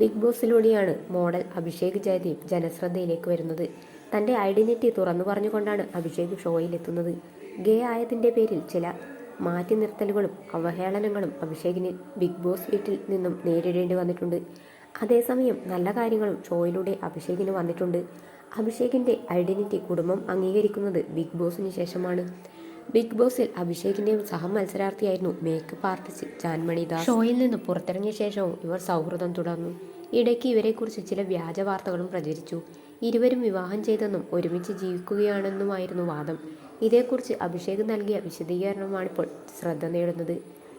Big ബോസിലൂടെയാണ് model Abhishek Jayadeep ജനശ്രദ്ധയിലേക്ക് വരുന്നത്. തന്റെ ഐഡന്റിറ്റി തുറന്നു പറഞ്ഞുകൊണ്ടാണ് അഭിഷേക് ഷോയിലെത്തുന്നത്. ഗേ ആയതിന്റെ പേരിൽ ചില മാറ്റി നിർത്തലുകളും അവഹേളനങ്ങളും അഭിഷേകിന് ബിഗ് ബോസ് വീട്ടിൽ നിന്നും നേരിടേണ്ടി വന്നിട്ടുണ്ട്. അതേസമയം നല്ല കാര്യങ്ങളും ഷോയിലൂടെ അഭിഷേകിന് വന്നിട്ടുണ്ട്. അഭിഷേകിന്റെ ഐഡന്റിറ്റി കുടുംബം അംഗീകരിക്കുന്നത് ബിഗ് ബോസിന് ശേഷമാണ്. ബിഗ് ബോസിൽ അഭിഷേകിന്റെ സഹമത്സരാർത്ഥിയായിരുന്നു മേക്കപ്പ് ആർട്ടിസ്റ്റ് ജാൻമണി ദാസ്. ഷോയിൽ നിന്ന് പുറത്തിറങ്ങിയ ശേഷവും ഇവർ സൗഹൃദം തുടർന്നു. ഇടയ്ക്ക് ഇവരെക്കുറിച്ച് ചില വ്യാജ വാർത്തകളും പ്രചരിച്ചു. ഇരുവരും വിവാഹം ചെയ്തെന്നും ഒരുമിച്ച് ജീവിക്കുകയാണെന്നുമായിരുന്നു വാദം. ഇതേക്കുറിച്ച് അഭിഷേക് നൽകിയ വിശദീകരണമാണിപ്പോൾ ശ്രദ്ധ നേടുന്നത്.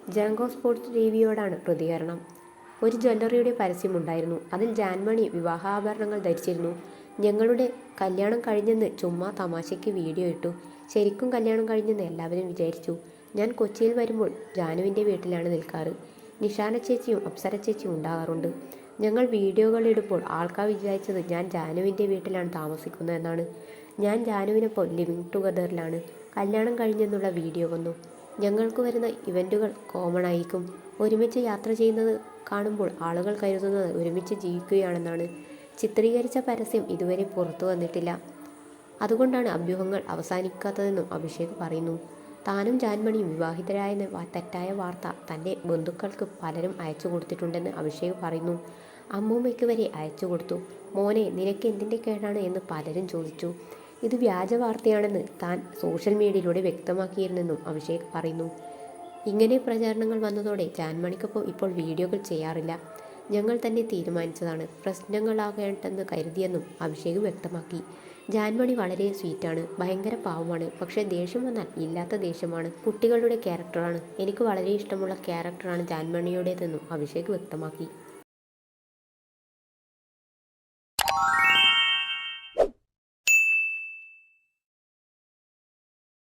ജാങ്കോ സ്പോർട്സ് ടി വിയോടാണ് പ്രതികരണം. ഒരു ജ്വല്ലറിയുടെ പരസ്യമുണ്ടായിരുന്നു. അതിൽ ജാൻമണി വിവാഹാഭരണങ്ങൾ ധരിച്ചിരുന്നു. ഞങ്ങളുടെ കല്യാണം കഴിഞ്ഞെന്ന് ചുമ്മാ തമാശയ്ക്ക് വീഡിയോ ഇട്ടു. ശരിക്കും കല്യാണം കഴിഞ്ഞെന്ന് എല്ലാവരും വിചാരിച്ചു. ഞാൻ കൊച്ചിയിൽ വരുമ്പോൾ ജാനുവിന്റെ വീട്ടിലാണ് നിൽക്കാറ്. നിഷാന ചേച്ചിയും അപ്സര ചേച്ചിയും ഉണ്ടാകാറുണ്ട്. ഞങ്ങൾ വീഡിയോകൾ ഇടുമ്പോൾ ആൾക്കാർ വിചാരിച്ചത് ഞാൻ ജാനുവിന്റെ വീട്ടിലാണ് താമസിക്കുന്നതെന്നാണ് ഞാൻ ജാനുവിനൊപ്പം ലിവിങ് ടുഗദറിലാണ്. കല്യാണം കഴിഞ്ഞെന്നുള്ള വീഡിയോ വന്നു. ഞങ്ങൾക്ക് വരുന്ന ഇവന്റുകൾ കോമൺ ആയിരിക്കും. ഒരുമിച്ച് യാത്ര ചെയ്യുന്നത് കാണുമ്പോൾ ആളുകൾ കരുതുന്നത് ഒരുമിച്ച് ജീവിക്കുകയാണെന്നാണ്. ചിത്രീകരിച്ച പരസ്യം ഇതുവരെ പുറത്തു വന്നിട്ടില്ല. അതുകൊണ്ടാണ് അഭ്യൂഹങ്ങൾ അവസാനിക്കാത്തതെന്നും അഭിഷേക് പറയുന്നു. താനും ജാൻമണിയും വിവാഹിതരായെന്ന തെറ്റായ വാർത്ത തന്റെ ബന്ധുക്കൾക്ക് പലരും അയച്ചു കൊടുത്തിട്ടുണ്ടെന്ന് അഭിഷേക് പറയുന്നു. അമ്മൂമ്മയ്ക്ക് വരെ അയച്ചു കൊടുത്തു. മോനെ നിനക്ക് എന്തിന്റെ കേടാണ് എന്ന് പലരും ചോദിച്ചു. ഇത് വ്യാജ വാർത്തയാണെന്ന് താൻ സോഷ്യൽ മീഡിയയിലൂടെ വ്യക്തമാക്കിയിരുന്നെന്നും അഭിഷേക് പറയുന്നു. ഇങ്ങനെ പ്രചാരണങ്ങൾ വന്നതോടെ ജാൻമണിക്കൊപ്പം ഇപ്പോൾ വീഡിയോകൾ ചെയ്യാറില്ല. ഞങ്ങൾ തന്നെ തീരുമാനിച്ചതാണ് പ്രശ്നങ്ങളാകേണ്ടെന്ന് കരുതിയെന്നും അഭിഷേക് വ്യക്തമാക്കി. ജാൻമണി വളരെ സ്വീറ്റാണ് ഭയങ്കര പാവമാണ് പക്ഷേ ദേഷ്യം വന്നാൽ ഇല്ലാത്ത ദേഷ്യമാണ്. കുട്ടികളുടെ ക്യാരക്ടറാണ്. എനിക്ക് വളരെ ഇഷ്ടമുള്ള ക്യാരക്ടറാണ് ജാൻമണിയുടേതെന്നും അഭിഷേക് വ്യക്തമാക്കി.